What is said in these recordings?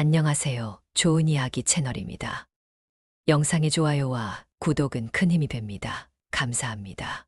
안녕하세요. 좋은 이야기 채널입니다. 영상의 좋아요와 구독은 큰 힘이 됩니다. 감사합니다.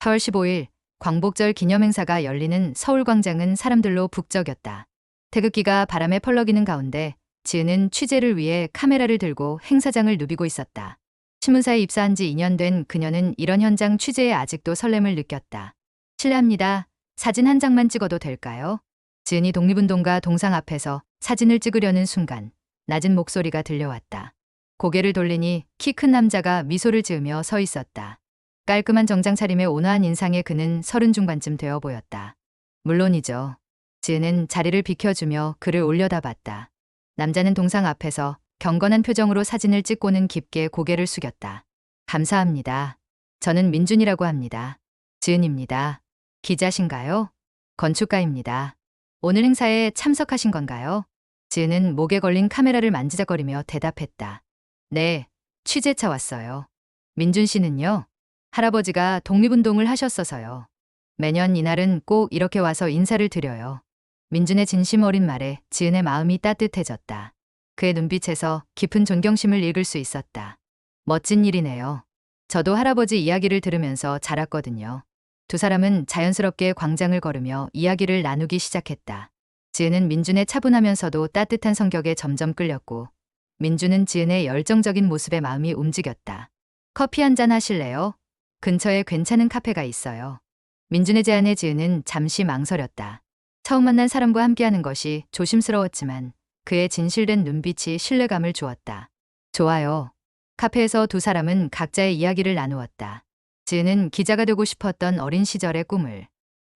4월 15일 광복절 기념행사가 열리는 서울광장은 사람들로 북적였다. 태극기가 바람에 펄럭이는 가운데 지은은 취재를 위해 카메라를 들고 행사장을 누비고 있었다. 신문사에 입사한 지 2년 된 그녀는 이런 현장 취재에 아직도 설렘을 느꼈다. 실례합니다. 사진 한 장만 찍어도 될까요? 지은이 독립운동가 동상 앞에서 사진을 찍으려는 순간 낮은 목소리가 들려왔다. 고개를 돌리니 키 큰 남자가 미소를 지으며 서 있었다. 깔끔한 정장 차림에 온화한 인상의 그는 서른 중반쯤 되어 보였다. 물론이죠. 지은은 자리를 비켜주며 그를 올려다봤다. 남자는 동상 앞에서 경건한 표정으로 사진을 찍고는 깊게 고개를 숙였다. 감사합니다. 저는 민준이라고 합니다. 지은입니다. 기자신가요? 건축가입니다. 오늘 행사에 참석하신 건가요? 지은은 목에 걸린 카메라를 만지작거리며 대답했다. 네, 취재차 왔어요. 민준 씨는요? 할아버지가 독립운동을 하셨어서요. 매년 이날은 꼭 이렇게 와서 인사를 드려요. 민준의 진심 어린 말에 지은의 마음이 따뜻해졌다. 그의 눈빛에서 깊은 존경심을 읽을 수 있었다. 멋진 일이네요. 저도 할아버지 이야기를 들으면서 자랐거든요. 두 사람은 자연스럽게 광장을 걸으며 이야기를 나누기 시작했다. 지은은 민준의 차분하면서도 따뜻한 성격에 점점 끌렸고, 민준은 지은의 열정적인 모습에 마음이 움직였다. 커피 한 잔 하실래요? 근처에 괜찮은 카페가 있어요. 민준의 제안에 지은은 잠시 망설였다. 처음 만난 사람과 함께하는 것이 조심스러웠지만 그의 진실된 눈빛이 신뢰감을 주었다. 좋아요. 카페에서 두 사람은 각자의 이야기를 나누었다. 지은은 기자가 되고 싶었던 어린 시절의 꿈을,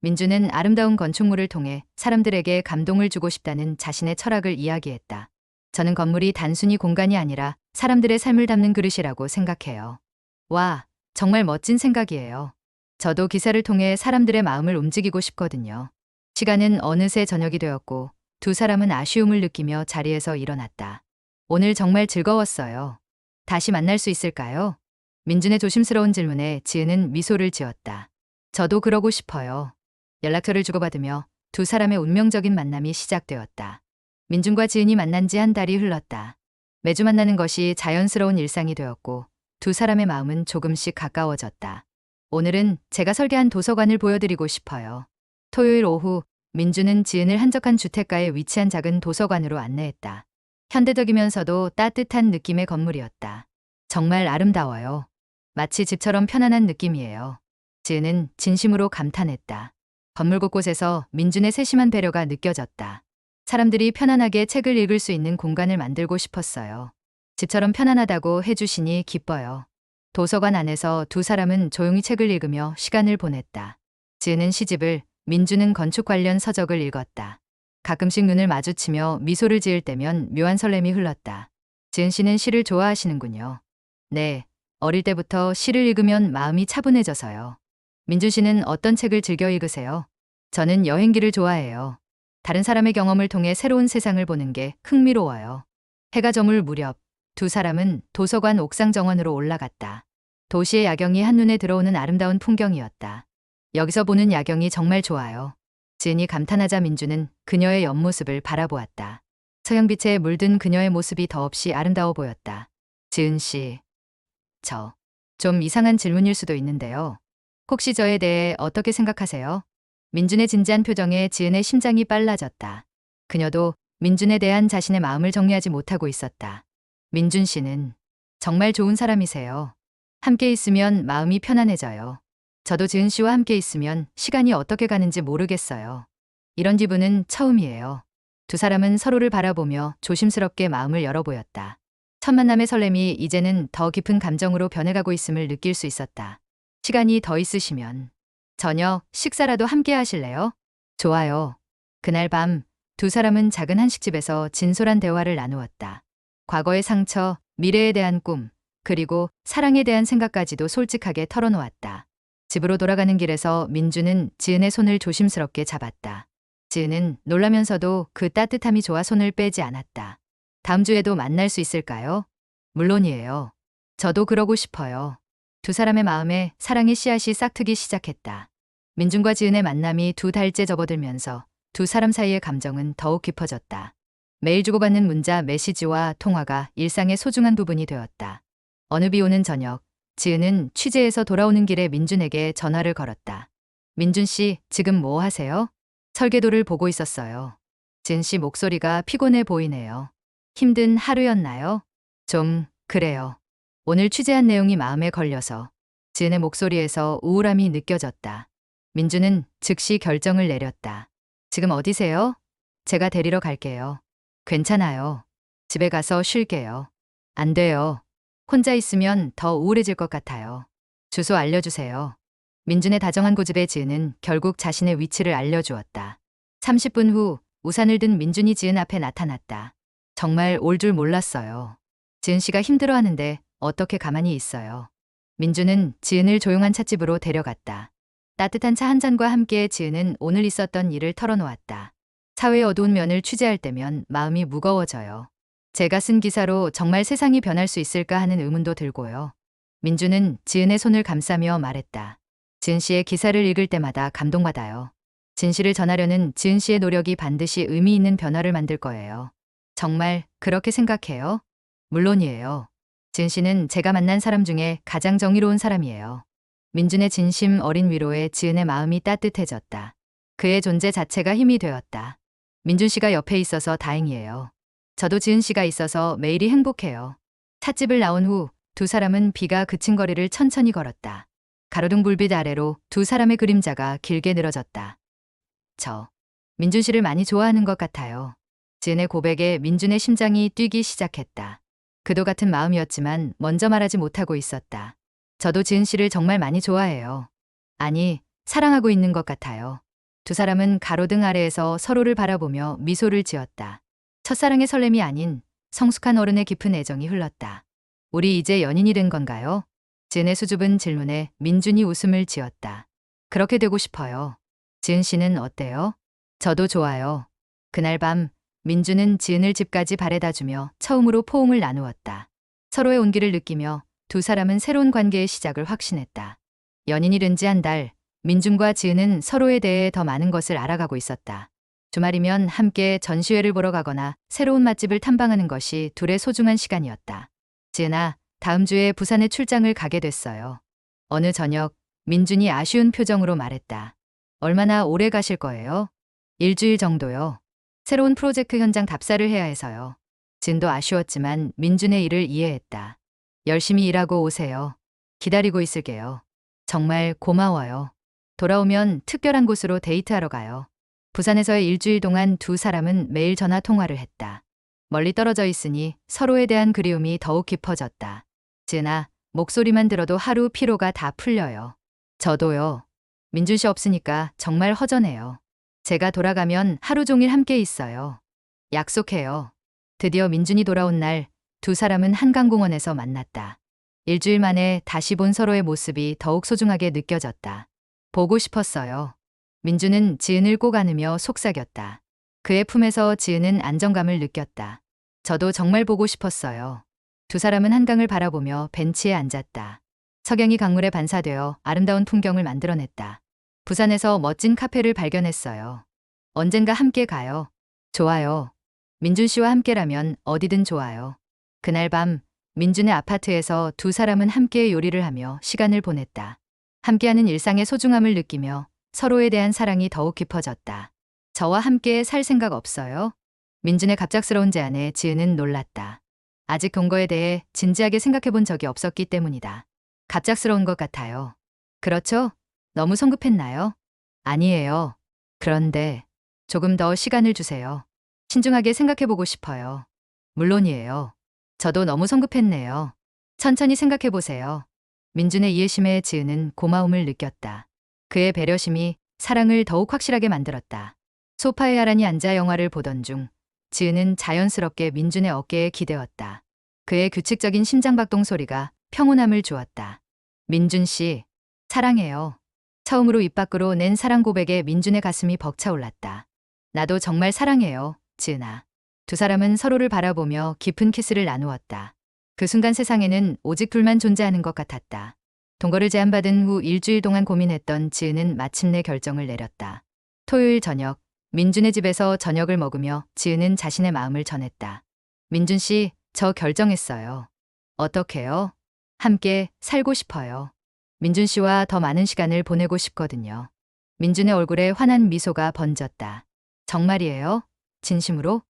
민주는 아름다운 건축물을 통해 사람들에게 감동을 주고 싶다는 자신의 철학을 이야기했다. 저는 건물이 단순히 공간이 아니라 사람들의 삶을 담는 그릇이라고 생각해요. 와, 정말 멋진 생각이에요. 저도 기사를 통해 사람들의 마음을 움직이고 싶거든요. 시간은 어느새 저녁이 되었고 두 사람은 아쉬움을 느끼며 자리에서 일어났다. 오늘 정말 즐거웠어요. 다시 만날 수 있을까요? 민준의 조심스러운 질문에 지은은 미소를 지었다. 저도 그러고 싶어요. 연락처를 주고받으며 두 사람의 운명적인 만남이 시작되었다. 민준과 지은이 만난 지 한 달이 흘렀다. 매주 만나는 것이 자연스러운 일상이 되었고 두 사람의 마음은 조금씩 가까워졌다. 오늘은 제가 설계한 도서관을 보여드리고 싶어요. 토요일 오후 민주는 지은을 한적한 주택가에 위치한 작은 도서관으로 안내했다. 현대적이면서도 따뜻한 느낌의 건물이었다. 정말 아름다워요. 마치 집처럼 편안한 느낌이에요. 지은은 진심으로 감탄했다. 건물 곳곳에서 민준의 세심한 배려가 느껴졌다. 사람들이 편안하게 책을 읽을 수 있는 공간을 만들고 싶었어요. 집처럼 편안하다고 해주시니 기뻐요. 도서관 안에서 두 사람은 조용히 책을 읽으며 시간을 보냈다. 지은은 시집을, 민주는 건축 관련 서적을 읽었다. 가끔씩 눈을 마주치며 미소를 지을 때면 묘한 설렘이 흘렀다. 지은 씨는 시를 좋아하시는군요. 네, 어릴 때부터 시를 읽으면 마음이 차분해져서요. 민준 씨는 어떤 책을 즐겨 읽으세요? 저는 여행기를 좋아해요. 다른 사람의 경험을 통해 새로운 세상을 보는 게 흥미로워요. 해가 저물 무렵 두 사람은 도서관 옥상 정원으로 올라갔다. 도시의 야경이 한눈에 들어오는 아름다운 풍경이었다. 여기서 보는 야경이 정말 좋아요. 지은이 감탄하자 민주는 그녀의 옆모습을 바라보았다. 서양빛에 물든 그녀의 모습이 더없이 아름다워 보였다. 지은 씨. 저. 좀 이상한 질문일 수도 있는데요. 혹시 저에 대해 어떻게 생각하세요? 민준의 진지한 표정에 지은의 심장이 빨라졌다. 그녀도 민준에 대한 자신의 마음을 정리하지 못하고 있었다. 민준 씨는 정말 좋은 사람이세요. 함께 있으면 마음이 편안해져요. 저도 지은 씨와 함께 있으면 시간이 어떻게 가는지 모르겠어요. 이런 기분은 처음이에요. 두 사람은 서로를 바라보며 조심스럽게 마음을 열어 보였다. 첫 만남의 설렘이 이제는 더 깊은 감정으로 변해가고 있음을 느낄 수 있었다. 시간이 더 있으시면 저녁 식사라도 함께 하실래요? 좋아요. 그날 밤 두 사람은 작은 한식집에서 진솔한 대화를 나누었다. 과거의 상처, 미래에 대한 꿈, 그리고 사랑에 대한 생각까지도 솔직하게 털어놓았다. 집으로 돌아가는 길에서 민주는 지은의 손을 조심스럽게 잡았다. 지은은 놀라면서도 그 따뜻함이 좋아 손을 빼지 않았다. 다음 주에도 만날 수 있을까요? 물론이에요. 저도 그러고 싶어요. 두 사람의 마음에 사랑의 씨앗이 싹트기 시작했다. 민준과 지은의 만남이 두 달째 접어들면서 두 사람 사이의 감정은 더욱 깊어졌다. 매일 주고받는 문자, 메시지와 통화가 일상의 소중한 부분이 되었다. 어느 비 오는 저녁, 지은은 취재에서 돌아오는 길에 민준에게 전화를 걸었다. 민준 씨, 지금 뭐 하세요? 설계도를 보고 있었어요. 지은 씨 목소리가 피곤해 보이네요. 힘든 하루였나요? 좀, 그래요. 오늘 취재한 내용이 마음에 걸려서 지은의 목소리에서 우울함이 느껴졌다. 민주는 즉시 결정을 내렸다. 지금 어디세요? 제가 데리러 갈게요. 괜찮아요. 집에 가서 쉴게요. 안 돼요. 혼자 있으면 더 우울해질 것 같아요. 주소 알려주세요. 민준의 다정한 고집에 지은은 결국 자신의 위치를 알려주었다. 30분 후 우산을 든 민준이 지은 앞에 나타났다. 정말 올 줄 몰랐어요. 지은 씨가 힘들어하는데 어떻게 가만히 있어요. 민준은 지은을 조용한 찻집으로 데려갔다. 따뜻한 차 한 잔과 함께 지은은 오늘 있었던 일을 털어놓았다. 사회의 어두운 면을 취재할 때면 마음이 무거워져요. 제가 쓴 기사로 정말 세상이 변할 수 있을까 하는 의문도 들고요. 민주는 지은의 손을 감싸며 말했다. 지은 씨의 기사를 읽을 때마다 감동받아요. 진실을 전하려는 지은 씨의 노력이 반드시 의미 있는 변화를 만들 거예요. 정말 그렇게 생각해요? 물론이에요. 지은 씨는 제가 만난 사람 중에 가장 정의로운 사람이에요. 민준의 진심 어린 위로에 지은의 마음이 따뜻해졌다. 그의 존재 자체가 힘이 되었다. 민준 씨가 옆에 있어서 다행이에요. 저도 지은 씨가 있어서 매일이 행복해요. 찻집을 나온 후 두 사람은 비가 그친 거리를 천천히 걸었다. 가로등 불빛 아래로 두 사람의 그림자가 길게 늘어졌다. 저, 민준 씨를 많이 좋아하는 것 같아요. 지은의 고백에 민준의 심장이 뛰기 시작했다. 그도 같은 마음이었지만 먼저 말하지 못하고 있었다. 저도 지은 씨를 정말 많이 좋아해요. 아니, 사랑하고 있는 것 같아요. 두 사람은 가로등 아래에서 서로를 바라보며 미소를 지었다. 첫사랑의 설렘이 아닌 성숙한 어른의 깊은 애정이 흘렀다. 우리 이제 연인이 된 건가요? 지은의 수줍은 질문에 민준이 웃음을 지었다. 그렇게 되고 싶어요. 지은 씨는 어때요? 저도 좋아요. 그날 밤 민준은 지은을 집까지 바래다 주며 처음으로 포옹을 나누었다. 서로의 온기를 느끼며 두 사람은 새로운 관계의 시작을 확신했다. 연인이 된지한 달, 민준과 지은은 서로에 대해 더 많은 것을 알아가고 있었다. 주말이면 함께 전시회를 보러 가거나 새로운 맛집을 탐방하는 것이 둘의 소중한 시간이었다. 지은아, 다음 주에 부산에 출장을 가게 됐어요. 어느 저녁, 민준이 아쉬운 표정으로 말했다. 얼마나 오래 가실 거예요? 일주일 정도요. 새로운 프로젝트 현장 답사를 해야 해서요. 진도 아쉬웠지만 민준의 일을 이해했다. 열심히 일하고 오세요. 기다리고 있을게요. 정말 고마워요. 돌아오면 특별한 곳으로 데이트하러 가요. 부산에서의 일주일 동안 두 사람은 매일 전화 통화를 했다. 멀리 떨어져 있으니 서로에 대한 그리움이 더욱 깊어졌다. 지은아, 목소리만 들어도 하루 피로가 다 풀려요. 저도요. 민준 씨 없으니까 정말 허전해요. 제가 돌아가면 하루 종일 함께 있어요. 약속해요. 드디어 민준이 돌아온 날 두 사람은 한강공원에서 만났다. 일주일 만에 다시 본 서로의 모습이 더욱 소중하게 느껴졌다. 보고 싶었어요. 민준은 지은을 꼭 안으며 속삭였다. 그의 품에서 지은은 안정감을 느꼈다. 저도 정말 보고 싶었어요. 두 사람은 한강을 바라보며 벤치에 앉았다. 석양이 강물에 반사되어 아름다운 풍경을 만들어냈다. 부산에서 멋진 카페를 발견했어요. 언젠가 함께 가요. 좋아요. 민준 씨와 함께라면 어디든 좋아요. 그날 밤 민준의 아파트에서 두 사람은 함께 요리를 하며 시간을 보냈다. 함께하는 일상의 소중함을 느끼며 서로에 대한 사랑이 더욱 깊어졌다. 저와 함께 살 생각 없어요? 민준의 갑작스러운 제안에 지은은 놀랐다. 아직 동거에 대해 진지하게 생각해 본 적이 없었기 때문이다. 갑작스러운 것 같아요. 그렇죠? 너무 성급했나요? 아니에요. 그런데 조금 더 시간을 주세요. 신중하게 생각해 보고 싶어요. 물론이에요. 저도 너무 성급했네요. 천천히 생각해 보세요. 민준의 이해심에 지은은 고마움을 느꼈다. 그의 배려심이 사랑을 더욱 확실하게 만들었다. 소파에 아란히 앉아 영화를 보던 중 지은은 자연스럽게 민준의 어깨에 기대었다. 그의 규칙적인 심장박동 소리가 평온함을 주었다. 민준 씨, 사랑해요. 처음으로 입 밖으로 낸 사랑 고백에 민준의 가슴이 벅차올랐다. 나도 정말 사랑해요, 지은아. 두 사람은 서로를 바라보며 깊은 키스를 나누었다. 그 순간 세상에는 오직 둘만 존재하는 것 같았다. 동거를 제안받은 후 일주일 동안 고민했던 지은은 마침내 결정을 내렸다. 토요일 저녁, 민준의 집에서 저녁을 먹으며 지은은 자신의 마음을 전했다. 민준 씨, 저 결정했어요. 어떻게요? 함께 살고 싶어요. 민준 씨와 더 많은 시간을 보내고 싶거든요. 민준의 얼굴에 환한 미소가 번졌다. 정말이에요? 진심으로?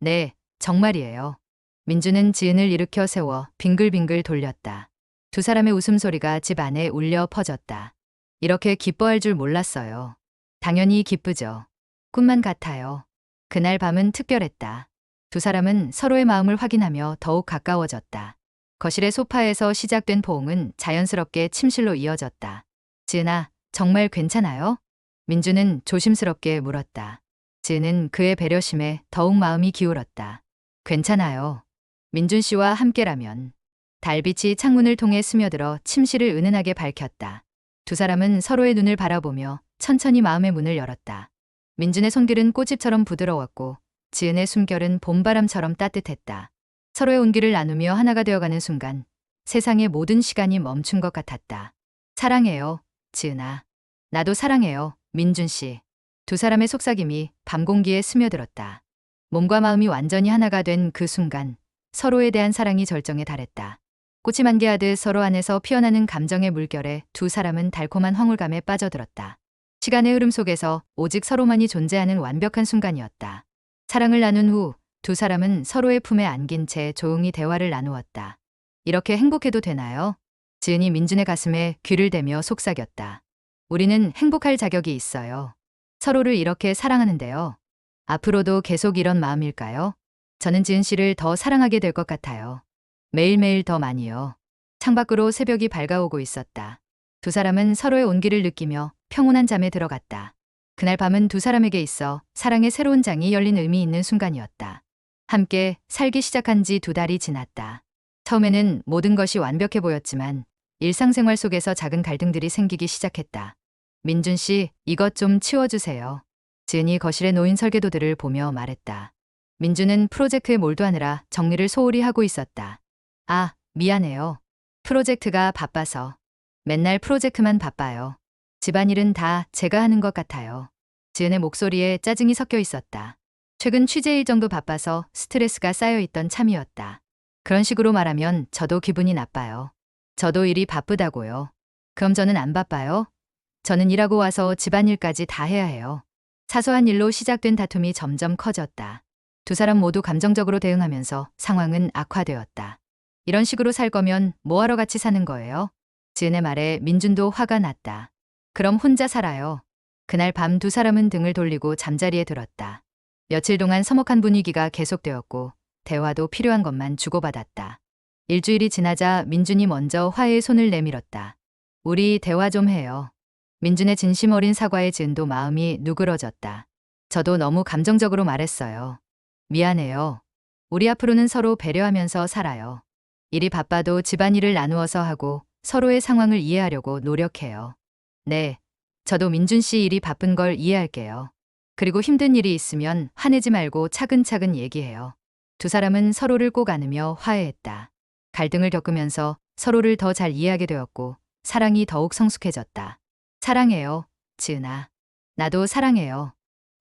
네, 정말이에요. 민준은 지은을 일으켜 세워 빙글빙글 돌렸다. 두 사람의 웃음소리가 집 안에 울려 퍼졌다. 이렇게 기뻐할 줄 몰랐어요. 당연히 기쁘죠. 꿈만 같아요. 그날 밤은 특별했다. 두 사람은 서로의 마음을 확인하며 더욱 가까워졌다. 거실의 소파에서 시작된 포옹은 자연스럽게 침실로 이어졌다. 지은아, 정말 괜찮아요? 민주는 조심스럽게 물었다. 지은은 그의 배려심에 더욱 마음이 기울었다. 괜찮아요. 민준 씨와 함께라면. 달빛이 창문을 통해 스며들어 침실을 은은하게 밝혔다. 두 사람은 서로의 눈을 바라보며 천천히 마음의 문을 열었다. 민준의 손길은 꽃잎처럼 부드러웠고 지은의 숨결은 봄바람처럼 따뜻했다. 서로의 온기를 나누며 하나가 되어가는 순간 세상의 모든 시간이 멈춘 것 같았다. 사랑해요, 지은아. 나도 사랑해요, 민준 씨. 두 사람의 속삭임이 밤 공기에 스며들었다. 몸과 마음이 완전히 하나가 된 그 순간 서로에 대한 사랑이 절정에 달했다. 꽃이 만개하듯 서로 안에서 피어나는 감정의 물결에 두 사람은 달콤한 황홀감에 빠져들었다. 시간의 흐름 속에서 오직 서로만이 존재하는 완벽한 순간이었다. 사랑을 나눈 후 두 사람은 서로의 품에 안긴 채 조용히 대화를 나누었다. 이렇게 행복해도 되나요? 지은이 민준의 가슴에 귀를 대며 속삭였다. 우리는 행복할 자격이 있어요. 서로를 이렇게 사랑하는데요. 앞으로도 계속 이런 마음일까요? 저는 지은 씨를 더 사랑하게 될 것 같아요. 매일매일 더 많이요. 창밖으로 새벽이 밝아오고 있었다. 두 사람은 서로의 온기를 느끼며 평온한 잠에 들어갔다. 그날 밤은 두 사람에게 있어 사랑의 새로운 장이 열린 의미 있는 순간이었다. 함께 살기 시작한 지 두 달이 지났다. 처음에는 모든 것이 완벽해 보였지만 일상생활 속에서 작은 갈등들이 생기기 시작했다. 민준 씨, 이것 좀 치워주세요. 지은이 거실에 놓인 설계도들을 보며 말했다. 민준은 프로젝트에 몰두하느라 정리를 소홀히 하고 있었다. 아, 미안해요. 프로젝트가 바빠서. 맨날 프로젝트만 바빠요. 집안일은 다 제가 하는 것 같아요. 지은의 목소리에 짜증이 섞여 있었다. 최근 취재 일 정도 바빠서 스트레스가 쌓여 있던 참이었다. 그런 식으로 말하면 저도 기분이 나빠요. 저도 일이 바쁘다고요. 그럼 저는 안 바빠요? 저는 일하고 와서 집안일까지 다 해야 해요. 사소한 일로 시작된 다툼이 점점 커졌다. 두 사람 모두 감정적으로 대응하면서 상황은 악화되었다. 이런 식으로 살 거면 뭐하러 같이 사는 거예요? 지은의 말에 민준도 화가 났다. 그럼 혼자 살아요. 그날 밤 두 사람은 등을 돌리고 잠자리에 들었다. 며칠 동안 서먹한 분위기가 계속되었고 대화도 필요한 것만 주고받았다. 일주일이 지나자 민준이 먼저 화해의 손을 내밀었다. 우리 대화 좀 해요. 민준의 진심 어린 사과에 지은도 마음이 누그러졌다. 저도 너무 감정적으로 말했어요. 미안해요. 우리 앞으로는 서로 배려하면서 살아요. 일이 바빠도 집안일을 나누어서 하고 서로의 상황을 이해하려고 노력해요. 네. 저도 민준 씨 일이 바쁜 걸 이해할게요. 그리고 힘든 일이 있으면 화내지 말고 차근차근 얘기해요. 두 사람은 서로를 꼭 안으며 화해했다. 갈등을 겪으면서 서로를 더 잘 이해하게 되었고 사랑이 더욱 성숙해졌다. 사랑해요, 지은아. 나도 사랑해요.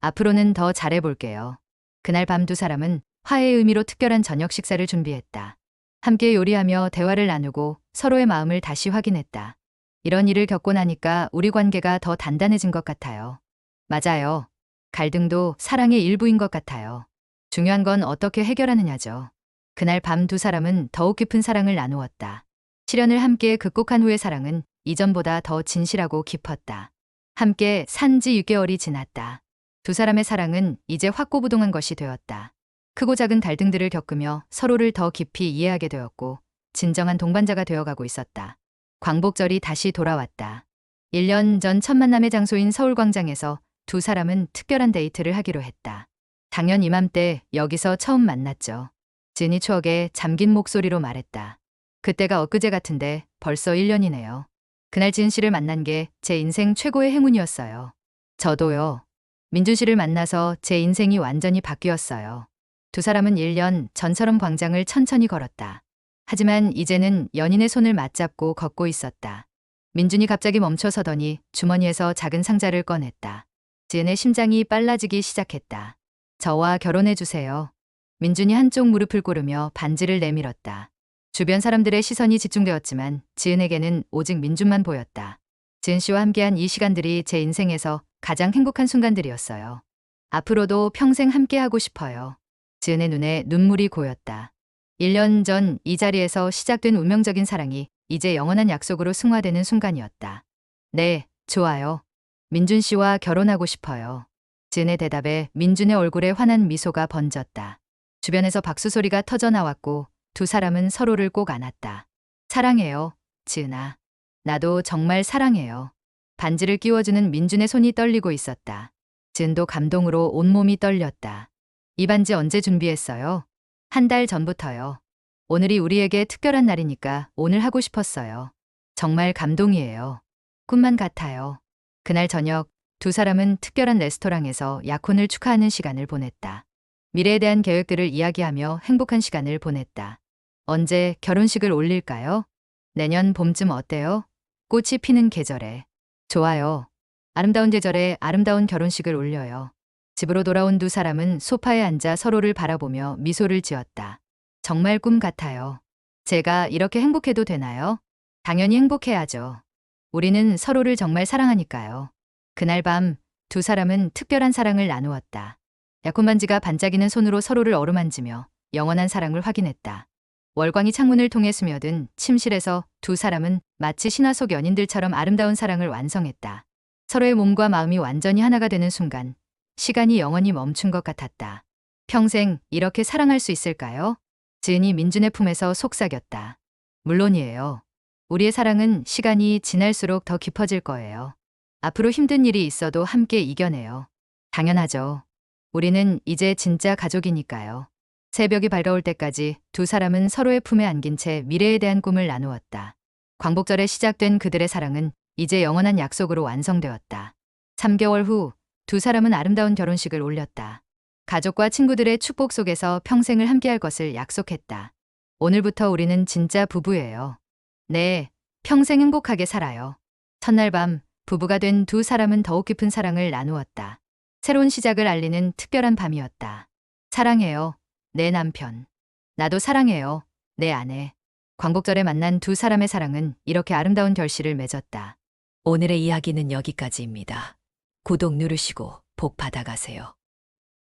앞으로는 더 잘해볼게요. 그날 밤 두 사람은 화해의 의미로 특별한 저녁 식사를 준비했다. 함께 요리하며 대화를 나누고 서로의 마음을 다시 확인했다. 이런 일을 겪고 나니까 우리 관계가 더 단단해진 것 같아요. 맞아요. 갈등도 사랑의 일부인 것 같아요. 중요한 건 어떻게 해결하느냐죠. 그날 밤 두 사람은 더욱 깊은 사랑을 나누었다. 시련을 함께 극복한 후의 사랑은 이전보다 더 진실하고 깊었다. 함께 산 지 6개월이 지났다. 두 사람의 사랑은 이제 확고부동한 것이 되었다. 크고 작은 갈등들을 겪으며 서로를 더 깊이 이해하게 되었고 진정한 동반자가 되어가고 있었다. 광복절이 다시 돌아왔다. 1년 전 첫 만남의 장소인 서울광장에서 두 사람은 특별한 데이트를 하기로 했다. 작년 이맘때 여기서 처음 만났죠. 진이 추억에 잠긴 목소리로 말했다. 그때가 엊그제 같은데 벌써 1년이네요. 그날 지은 씨를 만난 게 제 인생 최고의 행운이었어요. 저도요. 민준 씨를 만나서 제 인생이 완전히 바뀌었어요. 두 사람은 1년 전처럼 광장을 천천히 걸었다. 하지만 이제는 연인의 손을 맞잡고 걷고 있었다. 민준이 갑자기 멈춰서더니 주머니에서 작은 상자를 꺼냈다. 지은의 심장이 빨라지기 시작했다. 저와 결혼해 주세요. 민준이 한쪽 무릎을 꿇으며 반지를 내밀었다. 주변 사람들의 시선이 집중되었지만 지은에게는 오직 민준만 보였다. 지은 씨와 함께한 이 시간들이 제 인생에서 가장 행복한 순간들이었어요. 앞으로도 평생 함께하고 싶어요. 지은의 눈에 눈물이 고였다. 1년 전 이 자리에서 시작된 운명적인 사랑이 이제 영원한 약속으로 승화되는 순간이었다. 네, 좋아요. 민준 씨와 결혼하고 싶어요. 지은의 대답에 민준의 얼굴에 환한 미소가 번졌다. 주변에서 박수 소리가 터져 나왔고 두 사람은 서로를 꼭 안았다. 사랑해요, 지은아. 나도 정말 사랑해요. 반지를 끼워주는 민준의 손이 떨리고 있었다. 지은도 감동으로 온몸이 떨렸다. 이 반지 언제 준비했어요? 한 달 전부터요. 오늘이 우리에게 특별한 날이니까 오늘 하고 싶었어요. 정말 감동이에요. 꿈만 같아요. 그날 저녁 두 사람은 특별한 레스토랑에서 약혼을 축하하는 시간을 보냈다. 미래에 대한 계획들을 이야기하며 행복한 시간을 보냈다. 언제 결혼식을 올릴까요? 내년 봄쯤 어때요? 꽃이 피는 계절에. 좋아요. 아름다운 계절에 아름다운 결혼식을 올려요. 집으로 돌아온 두 사람은 소파에 앉아 서로를 바라보며 미소를 지었다. 정말 꿈 같아요. 제가 이렇게 행복해도 되나요? 당연히 행복해야죠. 우리는 서로를 정말 사랑하니까요. 그날 밤 두 사람은 특별한 사랑을 나누었다. 약혼 반지가 반짝이는 손으로 서로를 어루만지며 영원한 사랑을 확인했다. 월광이 창문을 통해 스며든 침실에서 두 사람은 마치 신화 속 연인들처럼 아름다운 사랑을 완성했다. 서로의 몸과 마음이 완전히 하나가 되는 순간 시간이 영원히 멈춘 것 같았다. 평생 이렇게 사랑할 수 있을까요? 지은이 민준의 품에서 속삭였다. 물론이에요. 우리의 사랑은 시간이 지날수록 더 깊어질 거예요. 앞으로 힘든 일이 있어도 함께 이겨내요. 당연하죠. 우리는 이제 진짜 가족이니까요. 새벽이 밝아올 때까지 두 사람은 서로의 품에 안긴 채 미래에 대한 꿈을 나누었다. 광복절에 시작된 그들의 사랑은 이제 영원한 약속으로 완성되었다. 3개월 후 두 사람은 아름다운 결혼식을 올렸다. 가족과 친구들의 축복 속에서 평생을 함께할 것을 약속했다. 오늘부터 우리는 진짜 부부예요. 네, 평생 행복하게 살아요. 첫날 밤 부부가 된 두 사람은 더욱 깊은 사랑을 나누었다. 새로운 시작을 알리는 특별한 밤이었다. 사랑해요, 내 남편. 나도 사랑해요, 내 아내. 광복절에 만난 두 사람의 사랑은 이렇게 아름다운 결실을 맺었다. 오늘의 이야기는 여기까지입니다. 구독 누르시고 복 받아가세요.